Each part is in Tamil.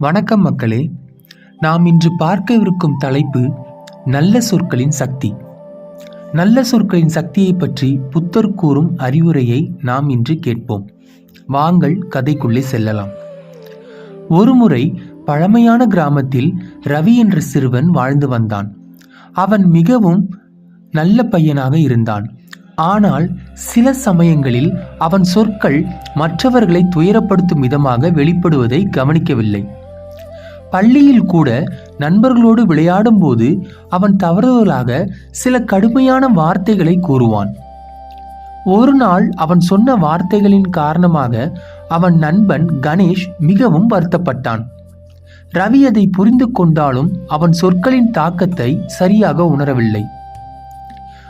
வணக்கம் மக்களே. நாம் இன்று பார்க்கவிருக்கும் தலைப்பு நல்ல சொற்களின் சக்தி. நல்ல சொற்களின் சக்தியை பற்றி புத்தர் கூறும் அறிவுரையை நாம் இன்று கேட்போம். வாங்கள் கதைக்குள்ளே செல்லலாம். ஒருமுறை பழமையான கிராமத்தில் ரவி என்ற சிறுவன் வாழ்ந்து வந்தான். அவன் மிகவும் நல்ல பையனாக இருந்தான். ஆனால் சில சமயங்களில் அவன் சொற்கள் மற்றவர்களை துயரப்படுத்தும் விதமாக வெளிப்படுவதை கவனிக்கவில்லை. பள்ளியில் கூட நண்பர்களோடு விளையாடும்போது அவன் தவறுதலாக சில கடுமையான வார்த்தைகளை கூறுவான். ஒரு நாள் அவன் சொன்ன வார்த்தைகளின் காரணமாக அவன் நண்பன் கணேஷ் மிகவும் வருத்தப்பட்டான். ரவி அதை புரிந்து கொண்டாலும் அவன் சொற்களின் தாக்கத்தை சரியாக உணரவில்லை.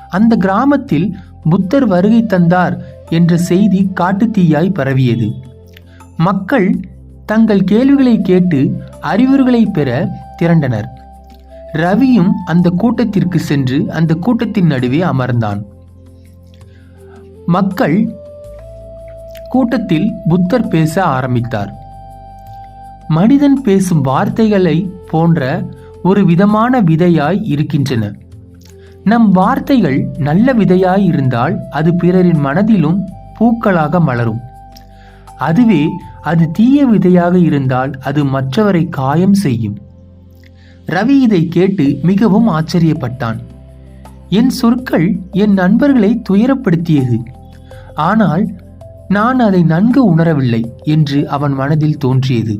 அந்த கிராமத்தில் புத்தர் வருகை தந்தார் என்ற செய்தி காட்டுத்தீயாய் பரவியது. மக்கள் தங்கள் கேள்விகளை கேட்டு அறிவுரைகளை பெற திரண்டனர். ரவியும் அந்த கூட்டத்திற்கு சென்று அந்த கூட்டத்தின் நடுவே அமர்ந்தான். மக்கள் கூட்டத்தில் புத்தர் பேச ஆரம்பித்தார். மனிதன் பேசும் வார்த்தைகளை போன்ற ஒரு விதமான விதையாய் இருக்கின்றன. நம் வார்த்தைகள் நல்ல விதையாய் இருந்தால் அது பிறரின் மனதிலும் பூக்களாக மலரும். அதுவே அது தீய விதையாக இருந்தால் அது மற்றவரை காயம் செய்யும். ரவி இதை கேட்டு மிகவும் ஆச்சரியப்பட்டான். என் சொற்கள் என் நண்பர்களை துயரப்படுத்தியது. ஆனால் நான் அதை நன்கு உணரவில்லை என்று அவன் மனதில் தோன்றியது.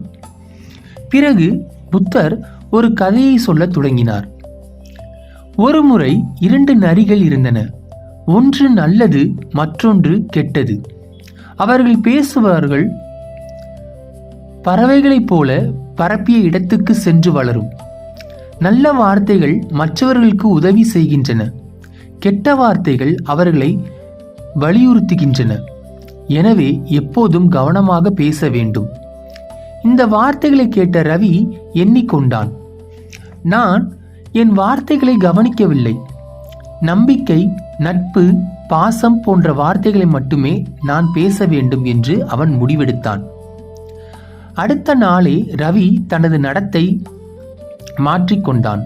பிறகு புத்தர் ஒரு கதையை சொல்லத் தொடங்கினார். ஒருமுறை இரண்டு நரிகள் இருந்தன. ஒன்று நல்லது மற்றொன்று கெட்டது. அவர்கள் பேசுவார்கள் பறவைகளைப் போல பரப்பிய இடத்துக்கு சென்று வளரும். நல்ல வார்த்தைகள் மற்றவர்களுக்கு உதவி செய்கின்றன. கெட்ட வார்த்தைகள் அவர்களை வலியுறுத்துகின்றன. எனவே எப்போதும் கவனமாக பேச வேண்டும். இந்த வார்த்தைகளை கேட்ட ரவி எண்ணிக்கொண்டான். நான் என் வார்த்தைகளை கவனிக்கவில்லை. நம்பிக்கை நட்பு பாசம் போன்ற வார்த்தைகளை மட்டுமே நான் பேச வேண்டும் என்று அவன் முடிவெடுத்தான். அடுத்த நாளே ரவி தனது நடத்தை மாற்றிக்கொண்டான்.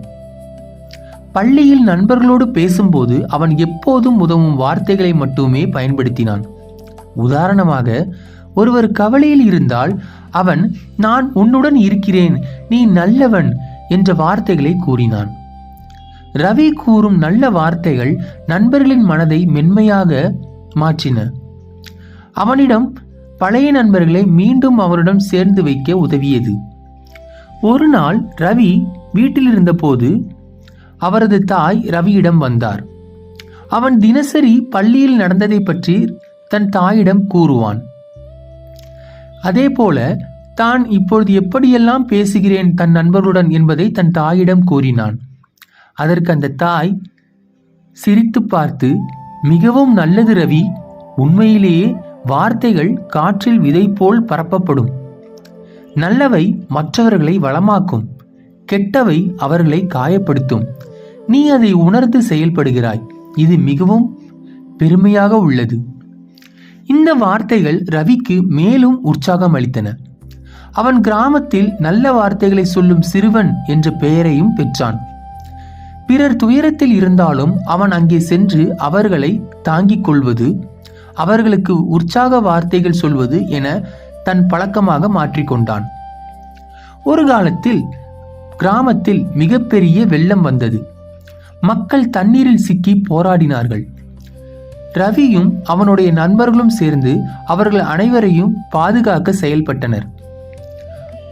பள்ளியில் நண்பர்களோடு பேசும்போது அவன் எப்போதும் உதவும் வார்த்தைகளை மட்டுமே பயன்படுத்தினான். உதாரணமாக ஒருவர் கவலையில் இருந்தால் அவன் நான் உன்னுடன் இருக்கிறேன் நீ நல்லவன் என்ற வார்த்தைகளை கூறினான். ரவி கூறும் நல்ல வார்த்தைகள் நண்பர்களின் மனதை மென்மையாக மாற்றின. அவனிடம் பழைய நண்பர்களை மீண்டும் அவருடன் சேர்ந்து வைக்க உதவியது. ஒரு நாள் ரவி வீட்டில் இருந்தபோது அவரது தாய் ரவியிடம் வந்தார். அவன் தினசரி பள்ளியில் நடந்ததை பற்றி தன் தாயிடம் கூறுவான். அதேபோல தான் இப்பொழுது எப்படியெல்லாம் பேசுகிறேன் தன் நண்பருடன் என்பதை தன் தாயிடம் கூறினான். அதற்கு அந்த தாய் சிரித்து பார்த்து மிகவும் நல்லது ரவி உண்மையிலேயே வார்த்தைகள் காற்றில் விதை போல் பரப்பப்படும். நல்லவை மற்றவர்களை வளமாக்கும். கெட்டவை அவர்களை காயப்படுத்தும். நீ அதை உணர்ந்து செயல்படுகிறாய். இது மிகவும் பெருமையாக உள்ளது. இந்த வார்த்தைகள் ரவிக்கு மேலும் உற்சாகம் அளித்தன. அவன் கிராமத்தில் நல்ல வார்த்தைகளை சொல்லும் சிறுவன் என்ற பெயரையும் பெற்றான். பிறர் துயரத்தில் இருந்தாலும் அவன் அங்கே சென்று அவர்களை தாங்கிக் கொள்வது அவர்களுக்கு உற்சாக வார்த்தைகள் சொல்வது என தன் பழக்கமாக மாற்றிக்கொண்டான். ஒரு காலத்தில் கிராமத்தில் மிகப்பெரிய வெள்ளம் வந்தது. மக்கள் தண்ணீரில் சிக்கி போராடினார்கள். ரவியும் அவனுடைய நண்பர்களும் சேர்ந்து அவர்கள் அனைவரையும் பாதுகாக்க செயல்பட்டனர்.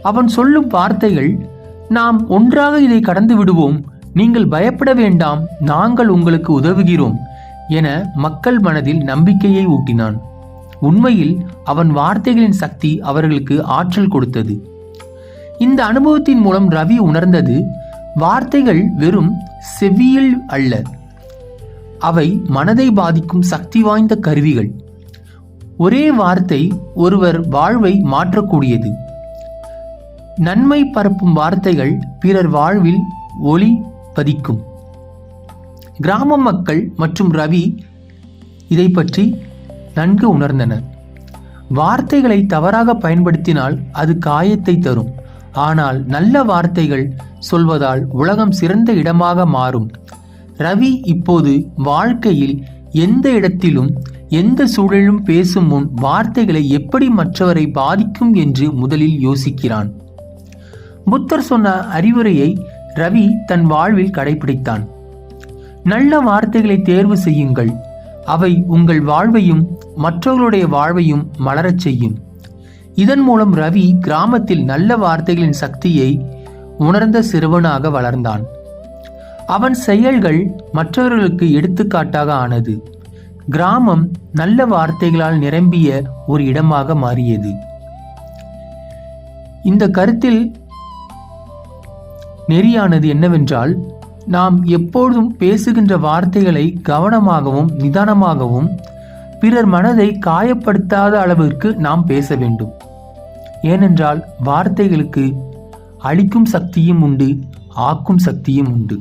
அவன் சொல்லும் வார்த்தைகள் நாம் ஒன்றாக இதை கடந்து விடுவோம். நீங்கள் பயப்பட வேண்டாம். நாங்கள் உங்களுக்கு உதவுகிறோம். என மக்கள் மனதில் நம்பிக்கையை ஊட்டினான். உண்மையில் அவன் வார்த்தைகளின் சக்தி அவர்களுக்கு ஆற்றல் கொடுத்தது. இந்த அனுபவத்தின் மூலம் ரவி உணர்ந்தது வார்த்தைகள் வெறும் செவ்வியல் அல்ல அவை மனதை பாதிக்கும் சக்தி வாய்ந்த கருவிகள். ஒரே வார்த்தை ஒருவர் வாழ்வை மாற்றக்கூடியது. நன்மை பரப்பும் வார்த்தைகள் பிறர் வாழ்வில் ஒளி பதிக்கும். கிராம மக்கள் மற்றும் ரவி இதை பற்றி நன்கு உணர்ந்தனர். வார்த்தைகளை தவறாக பயன்படுத்தினால் அது காயத்தை தரும். ஆனால் நல்ல வார்த்தைகள் சொல்வதால் உலகம் சிறந்த இடமாக மாறும். ரவி இப்போது வாழ்க்கையில் எந்த இடத்திலும் எந்த சூழலும் பேசும் முன் வார்த்தைகளை எப்படி மற்றவரை பாதிக்கும் என்று முதலில் யோசிக்கிறான். புத்தர் சொன்ன அறிவுரையை ரவி தன் வாழ்வில் கடைபிடித்தான். நல்ல வார்த்தைகளை தேர்வு செய்யுங்கள். அவை உங்கள் வாழ்வையும் மற்றவர்களுடைய வாழ்வையும் மலரச் செய்யும். இதன் மூலம் ரவி கிராமத்தில் நல்ல வார்த்தைகளின் சக்தியை உணர்ந்த சிறுவனாக வளர்ந்தான். அவன் செயல்கள் மற்றவர்களுக்கு எடுத்துக்காட்டாக ஆனது. கிராமம் நல்ல வார்த்தைகளால் நிரம்பிய ஒரு இடமாக மாறியது. இந்த கருத்தில் நெறியானது என்னவென்றால் நாம் எப்பொழுதும் பேசுகின்ற வார்த்தைகளை கவனமாகவும் நிதானமாகவும் பிறர் மனதை காயப்படுத்தாத அளவிற்கு நாம் பேச வேண்டும். ஏனென்றால் வார்த்தைகளுக்கு அழிக்கும் சக்தியும் உண்டு ஆக்கும் சக்தியும் உண்டு.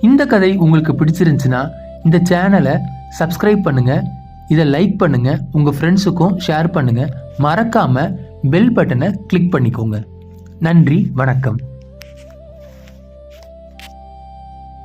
இந்த கதை உங்களுக்கு பிடிச்சிருந்துச்சுன்னா இந்த சேனலை சப்ஸ்கிரைப் பண்ணுங்கள் இதை லைக் பண்ணுங்கள் உங்கள் ஃப்ரெண்ட்ஸுக்கும் ஷேர் பண்ணுங்கள் மறக்காம பெல் பட்டனை கிளிக் பண்ணிக்கோங்க. நன்றி வணக்கம்.